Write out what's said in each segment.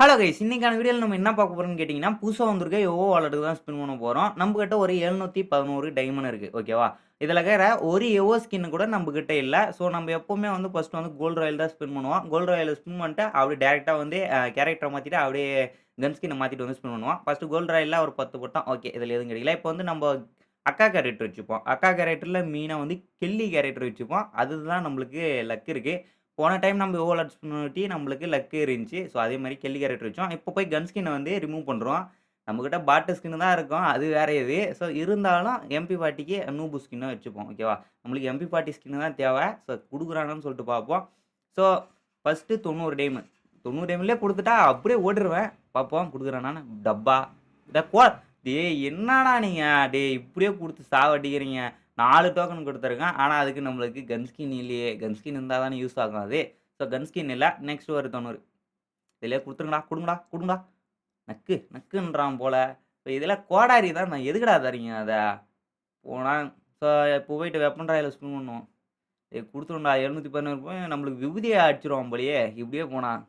Hello guys இன்னைக்கான வீடியோவில் நம்ம என்ன பார்க்க போகிறோம்னு கேட்டிங்கன்னா புதுசாக வந்திருக்க யோவோ வாலெட்டுக்கு தான் ஸ்பின் பண்ண போகிறோம் நம்மக்கிட்ட ஒரு எழுநூற்றி பதினோரு டைமண்ட் இருக்குது ஓகேவா இதில் இருக்கிற ஒரு எவோ ஸ்கின்னு கூட நம்மக்கிட்ட இல்லை. ஸோ நம்ம எப்போவுமே வந்து ஃபஸ்ட்டு வந்து கோல்டு ராயல் தான் ஸ்பின் பண்ணுவோம். கோல்டு ராயல் ஸ்பின் பண்ணிட்டு அப்படியே டேரெக்டாக வந்து கேரக்டரை மாற்றிட்டு அப்படியே கன் ஸ்கின்னை மாற்றிட்டு வந்து ஸ்பின் பண்ணுவோம். ஃபஸ்ட்டு கோல்டு ராயலில் ஒரு பத்து போட்டோம் ஓகே இதில் எதுவும் கிடைக்கல. இப்போ வந்து நம்ம அக்கா கேரக்டர் வச்சுப்போம். அக்கா கேரக்டரில் மீனாக வந்து கெல்லி கேரக்டர் வச்சுப்போம். அதுதான் நம்மளுக்கு லக் இருக்குது போன டைம் நம்ம ஓவர்லாட் பண்ணிட்டு நம்மளுக்கு லக்கு இருந்துச்சு. ஸோ அதே மாதிரி கெல்லி கேரக்டர் வச்சோம். இப்போ போய் கன் ஸ்கின்னை வந்து ரிமூவ் பண்ணுறோம் நம்மக்கிட்ட பாட்டு ஸ்கின்னு தான் இருக்கும். அது வேற இது. ஸோ இருந்தாலும் எம்பி பாட்டிக்கு நூபு ஸ்கின்னை வச்சுப்போம். ஓகேவா நம்மளுக்கு எம்பி பாட்டி ஸ்கின்னு தான் தேவை. ஸோ கொடுக்குறாங்கன்னு சொல்லிட்டு பார்ப்போம். ஸோ ஃபஸ்ட்டு தொண்ணூறு டைமு தொண்ணூறு டைம்லேயே கொடுத்துட்டா அப்படியே ஓடிடுவேன் பார்ப்போம். கொடுக்குறேன் டப்பா. இதை கோ டேய் என்னடா நீங்கள் டேய் இப்படியே கொடுத்து சாவடிக்கிறீங்க. நாலு டோக்கன் கொடுத்துருக்கேன். ஆனால் அதுக்கு நம்மளுக்கு கன்ஸ்கின் இல்லையே. கன்ஸ்கின் இருந்தால் தானே யூஸ் ஆகும் அது. ஸோ கன் ஸ்கின் இல்லை. நெக்ஸ்ட் ஒரு தொண்ணூறு. இதிலே கொடுத்துருங்களா கொடுங்கடா கொடுங்கடா. நக்கு நக்குன்றான் போல். ஸோ இதில் கோடாரி தான். நான் எதுக்கடா தரீங்க அதை? போனால் ஸோ இப்போ போயிட்டு வெப்பன் ராயில் ஸ்பின் பண்ணுவோம். கொடுத்துருண்டா எழுநூற்றி பதினோரு போய் நம்மளுக்கு விபூதியை அடிச்சிருவோம் போலியே. இப்படியே போனால்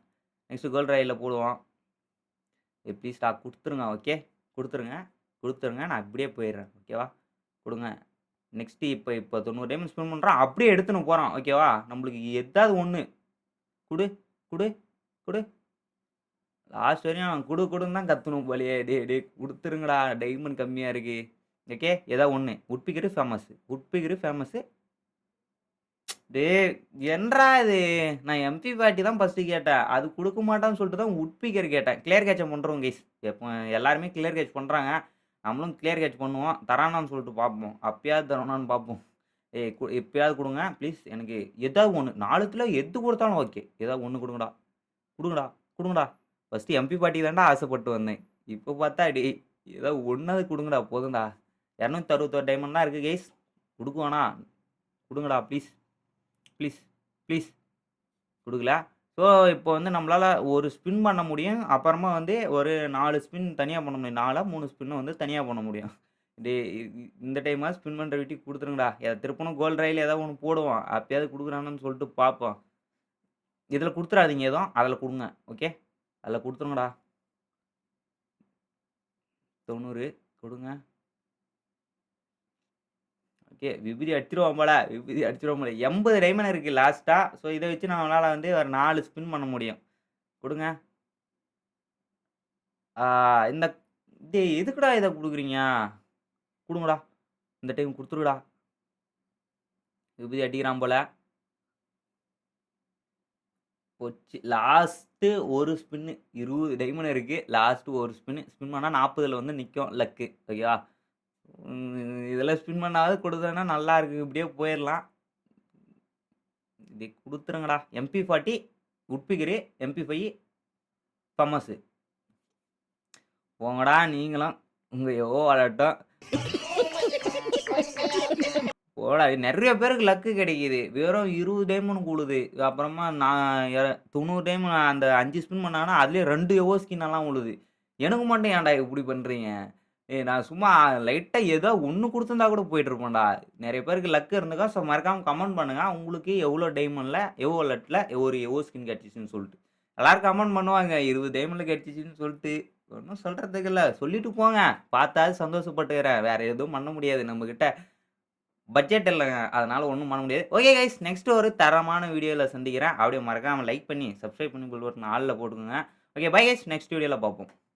நெக்ஸ்ட்டு கோல்ட் ராயில் போடுவோம் ஏ ப்ளீஸ்டா கொடுத்துருங்க ஓகே கொடுத்துருங்க கொடுத்துருங்க. நான் அப்படியே போயிடுறேன் ஓகேவா கொடுங்க. நெக்ஸ்ட்டு இப்போ இப்போ தொண்ணூறு டைம் ஸ்பெண்ட் பண்ணுறான் அப்படியே எடுத்துன்னு போகிறான் ஓகேவா நம்மளுக்கு எதாவது ஒன்று குடு குடு குடு. லாஸ்ட் வரையும் குடு குடுன்னு தான் கற்றுணும் போலியே. டே டே கொடுத்துருங்கடா. டைமண்ட் கம்மியாக இருக்கு. ஓகே ஏதாவது ஒன்று உட்பிகரு ஃபேமஸ்ஸு உட்பிகரு ஃபேமஸ்ஸு டே என்றா இது? நான் எம்பி பாட்டி தான் ஃபஸ்ட்டு கேட்டேன். அது கொடுக்க மாட்டான்னு சொல்லிட்டு தான் உட்பிகர் கேட்டேன். கிளியர் கேட்சை பண்ணுறோம் கைஸ் எப்போ எல்லாருமே கிளியர் கேட்ச் பண்ணுறாங்க நம்மளும் கிளியர் கேட்ச் பண்ணுவோம். தரானான்னு சொல்லிட்டு பார்ப்போம். அப்பயாவது தரானான்னு பார்ப்போம். ஏய் கு எப்பயாவது கொடுங்க. ப்ளீஸ் எனக்கு எதாவது ஒன்று நாலுத்துல எது கொடுத்தாலும் ஓகே ஏதாவது ஒன்று கொடுங்கடா. கொடுங்கடா. கொடுங்கடா. ஃபஸ்ட்டு எம்பி பாட்டி தாண்டா ஆசைப்பட்டு வந்தேன். இப்போ பார்த்தா டி ஏதோ ஒன்றாவது கொடுங்கடா. போதும்டா. இரநூத்தி அறுபத்தோரு டைமண்ட் தான் இருக்குது கேஸ் கொடுக்குவானா கொடுங்கடா ப்ளீஸ் ப்ளீஸ் ப்ளீஸ் கொடுக்கல? ஸோ இப்போ வந்து நம்மளால் ஒரு ஸ்பின் பண்ண முடியும். அப்புறமா வந்து ஒரு நாலு ஸ்பின் தனியாக பண்ண முடியும். நாலாக மூணு ஸ்பின்னு வந்து தனியாக பண்ண முடியும். டே இந்த டைமாக ஸ்பின் பண்ணுற வீட்டுக்கு கொடுத்துருங்கடா. எதை திருப்பணும் கோல் ரயில் ஏதாவது ஒன்று போடுவோம் அப்பயாவது கொடுக்குறாங்கன்னு சொல்லிட்டு பார்ப்போம் இதில் கொடுத்துறாதீங்க எதுவும். அதில் கொடுங்க ஓகே அதில் கொடுத்துருங்கடா. தொண்ணூறு கொடுங்க. ஓகே விபதி அடிச்சிருவோம் போல. விபூதி அடிச்சிருவோம் போல. எண்பது டைமண்ட் இருக்குது லாஸ்ட்டாக ஸோ இதை வச்சு நம்மளால் வந்து ஒரு நாலு ஸ்பின் பண்ண முடியும். கொடுங்க. இந்த டே எதுக்குடா இதை கொடுக்குறீங்க? கொடுங்கடா. இந்த டைம் கொடுத்துருடா. விபூதி அடிக்கிறான் போல. போச்சு. லாஸ்ட்டு ஒரு ஸ்பின்னு இருபது டைமண்ட் இருக்குது லாஸ்ட்டு ஒரு ஸ்பின்னு ஸ்பின் பண்ணால் நாற்பதில் வந்து நிற்கும் லக்கு ஓகேவா இதெல்லாம் ஸ்பின் பண்ணாவது கொடுத்தோன்னா நல்லா இருக்கு. இப்படியே போயிடலாம் இது கொடுத்துருங்கடா. MP forty உட்பிகிரி MP five famous போங்கடா நீங்களும். உங்கள் எவ்வளோ விளாட்டம் போடா நிறைய பேருக்கு லக்கு கிடைக்குது. வெறும் இருபது டைமண்ட் கூடுது. அப்புறமா நான் தொண்ணூறு டைம் அந்த அஞ்சு ஸ்பின் பண்ணாங்கன்னா அதுலேயே ரெண்டு எவ்வளோ ஸ்கின் எல்லாம் உழுது. எனக்கு மட்டும் ஏன்டா இப்படி பண்ணுறீங்க நான் சும்மா லைட்டாக ஏதோ ஒன்று கொடுத்துருந்தா கூட போயிட்டுருப்போம்டா நிறைய பேருக்கு லக்கு இருந்துக்கா ஸோ மறக்காமல் கமெண்ட் பண்ணுங்க. உங்களுக்கு எவ்வளோ டைமண்டில் எவ்வளோ லட்டில் ஒரு எவ்வளோ ஸ்கின் கிடச்சிச்சின்னு சொல்லிட்டு. எல்லோரும் கமெண்ட் பண்ணுவாங்க இருபது டைமண்டில் கிடச்சிச்சின்னு சொல்லிட்டு. ஒன்றும் சொல்கிறதுக்கு இல்லை. சொல்லிட்டு போங்க. பார்த்தாது சந்தோஷப்பட்டுக்கிறேன். வேறு எதுவும் பண்ண முடியாது நம்மக்கிட்ட பட்ஜெட் இல்லைங்க. அதனால் ஒன்றும் பண்ண முடியாது. ஓகே கைஸ் நெக்ஸ்ட் ஒரு தரமான வீடியோவில் சந்திக்கிறேன். அப்படியே மறக்காமல் லைக் பண்ணி சப்ஸ்கிரைப் பண்ணி பில் பட்டன் ஆளில் போட்டுக்கோங்க. ஓகே பை கைஸ் நெக்ஸ்ட் வீடியோவில் பார்ப்போம்.